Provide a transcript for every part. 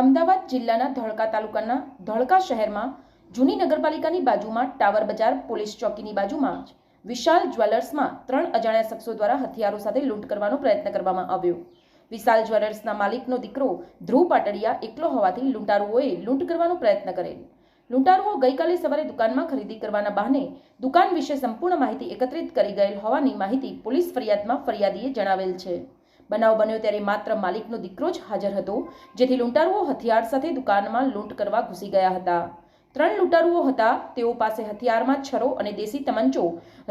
અમદાવાદ જિલ્લાના ધોળકા તાલુકાના ધોળકા શહેરમાં જૂની નગરપાલિકાની બાજુમાં ટાવર બજાર, પોલીસ ચોકીની બાજુમાં જ વિશાલ જ્વેલર્સમાં ત્રણ અજાણ્યા શખ્સો દ્વારા હથિયારો સાથે લૂંટ કરવાનો પ્રયત્ન કરવામાં આવ્યો. વિશાલ જ્વેલર્સના માલિકનો દીકરો ધ્રુવ પાટડિયા એકલો હોવાથી લૂંટારુઓએ લૂંટ કરવાનો પ્રયત્ન કરેલ. લૂંટારુઓ ગઈકાલે સવારે દુકાનમાં ખરીદી કરવાના બહાને દુકાન વિશે સંપૂર્ણ માહિતી એકત્રિત કરી ગયેલ હોવાની માહિતી પોલીસ ફરિયાદમાં ફરિયાદીએ જણાવેલ છે. બનાવ બન્યો ત્યારે માત્ર માલિકનો દીકરો જ હાજર હતો, જેથી લૂંટારુઓ હથિયાર સાથે દુકાનમાં લૂંટ કરવા ઘૂસી ગયા હતા. ત્રણ લૂંટારુઓ હતા, તેઓ પાસે હથિયારમાં છરો અને દેશી તમંચો,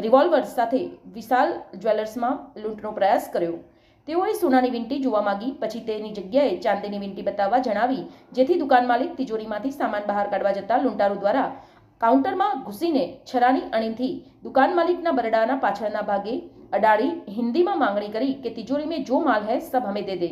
રિવોલ્વર સાથે વિશાલ જ્વેલર્સમાં લૂંટનો પ્રયાસ કર્યો. તેઓએ સોનાની વીંટી જોવા માંગી, પછી તેની જગ્યાએ ચાંદીની વીંટી બતાવવા જણાવી, જેથી દુકાન માલિક તિજોરીમાંથી સામાન બહાર કાઢવા જતા લૂંટારુ દ્વારા કાઉન્ટરમાં ઘૂસીને છરાની અણીથી દુકાન માલિકના બરડાના પાછળના ભાગે અડાડી હિન્દીમાં માંગણી કરી કે તિજોરી મેં જો માલ હૈ, સબ હમે દે દે.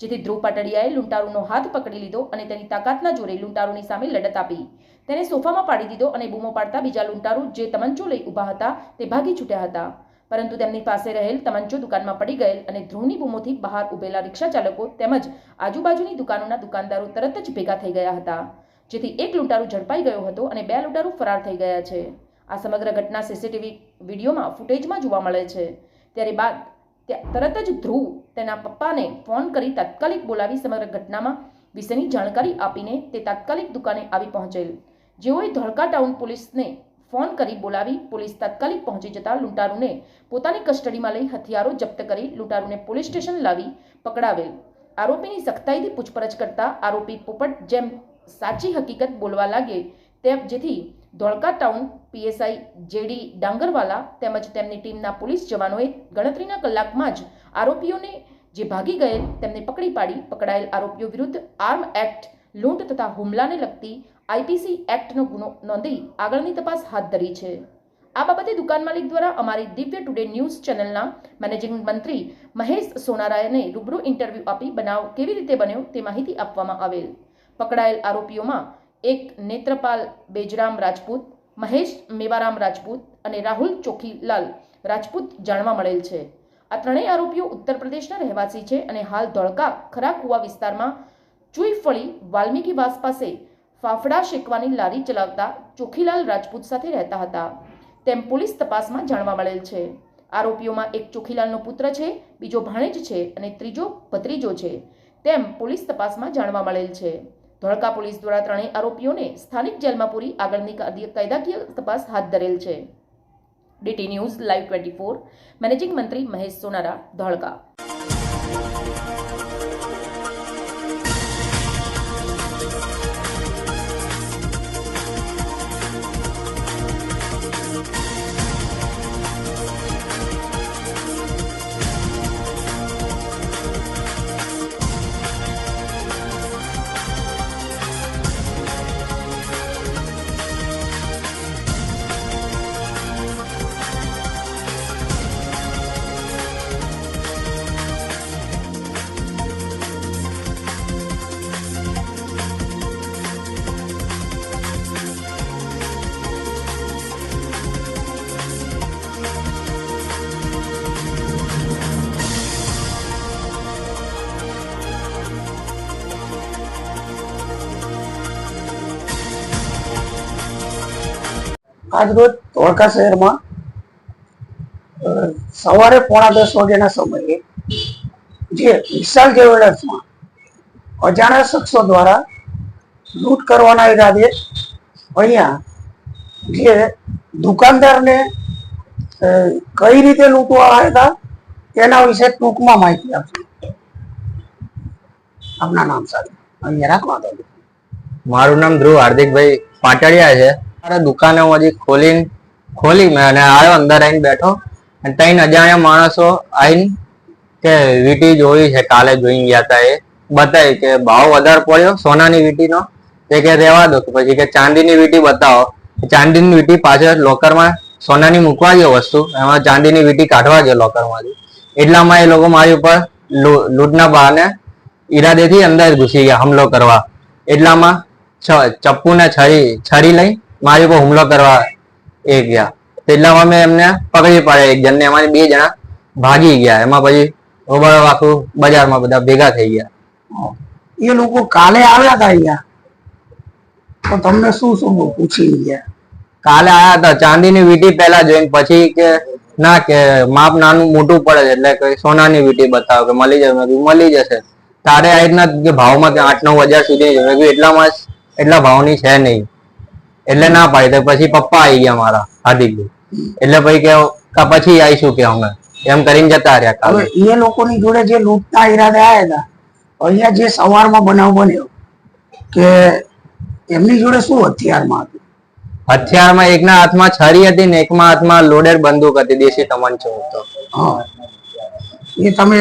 જેથી ધ્રુવ પાટડિયાએ લૂંટારૂનો હાથ પકડી લીધો અને તેની તાકાતના જોરે લૂંટારૂની સામે લડત આપી. તેને સોફામાં પાડી દીધો અને બૂમો પાડતા બીજા લૂંટારુ જે તમંચો લઈ ઊભા હતા તે ભાગી છૂટ્યા હતા. પરંતુ તેમની પાસે રહેલ તમંચો દુકાનમાં પડી ગયેલ અને ધ્રુવની બૂમોથી બહાર ઉભેલા રિક્ષા ચાલકો તેમજ આજુબાજુની દુકાનોના દુકાનદારો તરત જ ભેગા થઈ ગયા હતા. જેથી એક લૂંટારૂ ઝડપાઈ ગયો હતો અને બે લૂંટારૂ ફરાર થઈ ગયા છે. આ સમગ્ર ઘટના સીસીટીવી વિડીયોમાં, ફૂટેજમાં જોવા મળે છે. ત્યારે બાદ ત્યાં તરત જ ધ્રુવ તેના પપ્પાને ફોન કરી તાત્કાલિક બોલાવી સમગ્ર ઘટનામાં વિશેની જાણકારી આપીને તે તાત્કાલિક દુકાને આવી પહોંચેલ. જેઓએ ધોળકા ટાઉન પોલીસને ફોન કરી બોલાવી પોલીસ તાત્કાલિક પહોંચી જતા લૂંટારુને પોતાની કસ્ટડીમાં લઈ હથિયારો જપ્ત કરી લૂંટારુને પોલીસ સ્ટેશન લાવી પકડાવેલ. આરોપીની સખ્તાઈથી પૂછપરછ કરતા આરોપી પોપટ જેમ સાચી હકીકત બોલવા લાગે તેમ જેથી Dholka town, PSI JD Dangarwala તેમજ તેમની ટીમના પોલીસ જવાનોએ ગણતરીના કલાકમાં જ આરોપીઓને જે ભાગી ગયેલ તેમને પકડી પાડી. પકડાયેલ આરોપીઓ વિરુદ્ધ આર્મ એક્ટ, લૂંટ તથા હુમલાને લગતી આઈપીસી એક્ટનો ગુનો નોંધી આગળની તપાસ હાથ ધરી છે. આ બાબતે દુકાન માલિક દ્વારા અમારી દિવ્ય ટુડે ન્યૂઝ ચેનલના મેનેજિંગ મંત્રી મહેશ સોનારાયને રૂબરૂ ઇન્ટરવ્યૂ આપી બનાવ કેવી રીતે બન્યો તે માહિતી આપવામાં આવેલ. પકડાયેલ આરોપીઓમાં એક નેત્રપાલ બેજરામ રાજપૂત, મહેશ મેવારામ રાજપૂત અને રાહુલ ચોખીલાલ રાજપૂત જાણવા મળેલ છે. આ ત્રણેય આરોપીઓ ઉત્તર પ્રદેશના રહેવાસી છે અને હાલ ધોળકા ખરા કુવા વિસ્તારમાં ચુઈફળી વાલ્મીકી વાસ પાસે ફાફડા શેકવાની લારી ચલાવતા ચોખીલાલ રાજપૂત સાથે રહેતા હતા. તેમ પોલીસ તપાસમાં જાણવા મળેલ છે. આરોપીઓમાં એક ચોખીલાલનો પુત્ર છે, બીજો ભાણેજ છે અને ત્રીજો ભત્રીજો છે. તેમ પોલીસ તપાસમાં જાણવા મળેલ છે. ધોળકા પોલીસ દ્વારા ત્રણેય આરોપીઓને સ્થાનિક જેલમાં પૂરી આગળની કાયદા- કાયદાકીય તપાસ હાથ ધરેલ છે. DT news live twenty four, managing મંત્રી મહેશ સોનારા, ધોળકા. આજરોજ ધોળકા શહેરમાં સવારે પોણા દસ વાગ્યાના સમયે જે વિશાલ જ્વેલર્સમાં અજાણ્યા શખ્સો દ્વારા લૂંટ કરવાના ઈરાદે અહીંયા જે દુકાનદારને કઈ રીતે લૂંટવા આવ્યા હતા તેના વિશે ટૂંકમાં માહિતી આપશે આપના નામ સાથે. અહીંયા રાખવા દો. મારું નામ ધ્રુવ હાર્દિકભાઈ પાટડિયા છે. મારા દુકાને હું હજી ખોલીને, ખોલી મેં અને આવ્યો અંદર આવીને બેઠો. અને ત્રણ અજાણ્યા માણસો આવીને કે વીટી જોઈ છે, કાલે જોઈ ગયા હતા એ. બતાવી કે ભાવ વધારે પડ્યો સોનાની વીટીનો. તે કે રહેવા દો પછી કે ચાંદીની વીટી બતાવો. ચાંદીની વીટી પાછળ લોકરમાં સોનાની મૂકવા ગયો વસ્તુ. એમાં ચાંદીની વીટી કાઢવા ગયો લોકરમાંથી એટલામાં એ લોકો મારી ઉપર લૂંટના બહાને ઈરાદેથી અંદર ઘૂસી ગયા, હુમલો કરવા. એટલામાં છ- ચપ્પુ ને છરી છરી લઈ મારી ઉપર હુમલો કરવા એ ગયા. એટલામાં મેં એમને પકડી પાડ્યા એક જણને. અમારે બે જણા ભાગી ગયા. એમાં પછી ઓબળો આખું બજારમાં બધા ભેગા થઈ ગયા. એ લોકો કાલે આવ્યા હતા અહીંયા. તો તમને શું શું પૂછી ગયા? કાલે આવ્યા હતા ચાંદીની વીટી પહેલા જોઈને પછી કે ના કે માપ નાનું મોટું પડે છે. એટલે કે સોનાની વીટી બતાવો કે મળી જશે. મેં મળી જશે. તારે આ રીતના ભાવમાં કે આઠ નવ હજાર સુધી એટલામાં એટલા ભાવની છે નહીં. એટલે ના પાડી તો પછી પપ્પા આવી ગયા મારા હાર્દિકભાઈ એટલે પછી કે પછી આવીશું કે અમે. એમ કરીને જતા રહ્યા કાલે. એ લોકોની જોડે જે લૂંટના ઈરાદે આવ્યા હતા અહીંયા જે સવારમાં બનાવ બન્યો કે એમની જોડે શું હથિયારમાં હતું? હથિયારમાં એકના હાથમાં છરી હતી ને એકમાં હાથમાં લોડેડ બંદૂક હતી દેશી તમંચો હતો એ તમે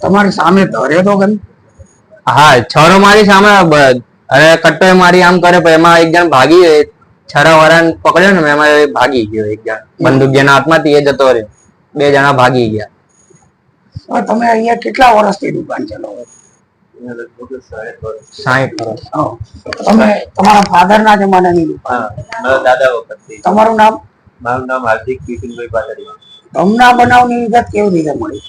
તમારી સામે ધરે તો કે હા છરો મારી સામે અને કટ્ટો મારી આમ કરે પણ એમાં એક જણ ભાગી છરા વરાન પકડ્યો ને એમાં ભાગી ગયો એક જણ. બંદૂક જેના હાથમાં હતી એ જતો રહ્યો. બે જણા ભાગી ગયા. તમે અહીંયા કેટલા વર્ષથી દુકાન ચલાવો સાહીઠ વર્ષ તમે તમારા ફાધરના જમાનાની દુકાન. દાદા વખત તમારું નામ? મારું નામ હાર્દિક બિપિનભાઈ પાટડિયા. તમને બનાવની વિગત કેવી રીતે મળી?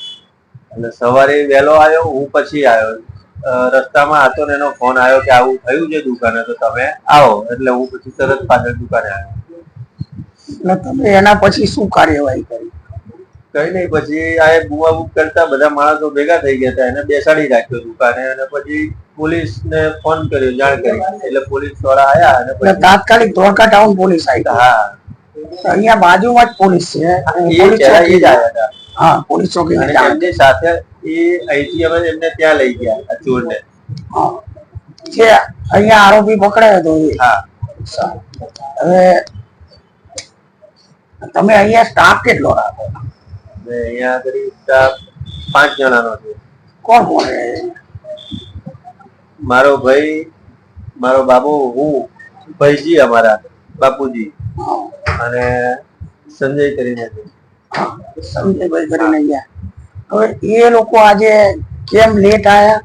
અને સવારે વહેલો આવ્યો હું પછી આવ્યો. રસ્તામાં હતો ને એનો ફોન આવ્યો કે આવું થયું છે દુકાને તો તમે આવો. એટલે હું પછી તરત પાછળ દુકાને આવ્યો. એટલે તમે એના પછી શું કાર્યવાહી કરી? કઈ નહીં પછી આ બુવા બુક કરતા બધા માણસો ભેગા થઈ ગયા હતા એને બેસાડી રાખ્યો દુકાને અને પછી પોલીસ ને ફોન કર્યો જાણ કરી એટલે પોલીસવાળા આયા અને પછી તાત્કાલિક ધોળકા ટાઉન પોલીસ આવી હા. અહીંયા બાજુમાં જ પોલીસ છે એ પોલીસ ચોકી જ આવ્યા હતા. હા પોલીસ ચોકી સાથે એ અહીંથી અમે એમને ત્યાં લઈ ગયા આ ચોરને. છે અહીંયા આરોપી પકડાયો હતો હા. હવે તમે અહીંયા સ્ટાફ કેટલો રાખો? અહીંયા આગળ સ્ટાફ પાંચ જણાનો છે. કોણ કોણ મારો ભાઈ મારો બાબુ હું ભાઈજી અમારા બાપુજી. અને સંજય કરીને છે. હા. સંજયભાઈ કરીને ગયા. હવે એ લોકો આજે કેમ લેટ આયા?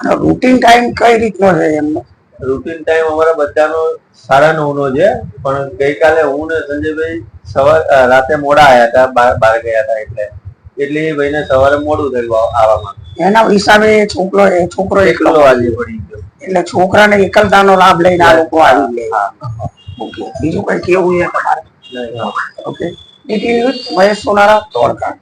અને રૂટીન ટાઈમ કઈ રીતનો છે એમનો? રૂટીન ટાઈમ અમારા બધાનો સાડા નવ નો છે પણ ગઈકાલે હું ને સંજયભાઈ સવાર રાતે મોડા આવ્યા હતા બહાર બહાર ગયા હતા એટલે. એટલે એ ભાઈને સવારે મોડું થયું આવવામાં. એના હિસાબે છોકરો છોકરો એકલો આજે પડી ગયો. એટલે છોકરાને એકલતાનો લાભ લઈને આ લોકો આવી ગયા. ઓકે બીજું કઈ કેવું છે? તમારે okay. DT news Mahesh Sonara Dholka.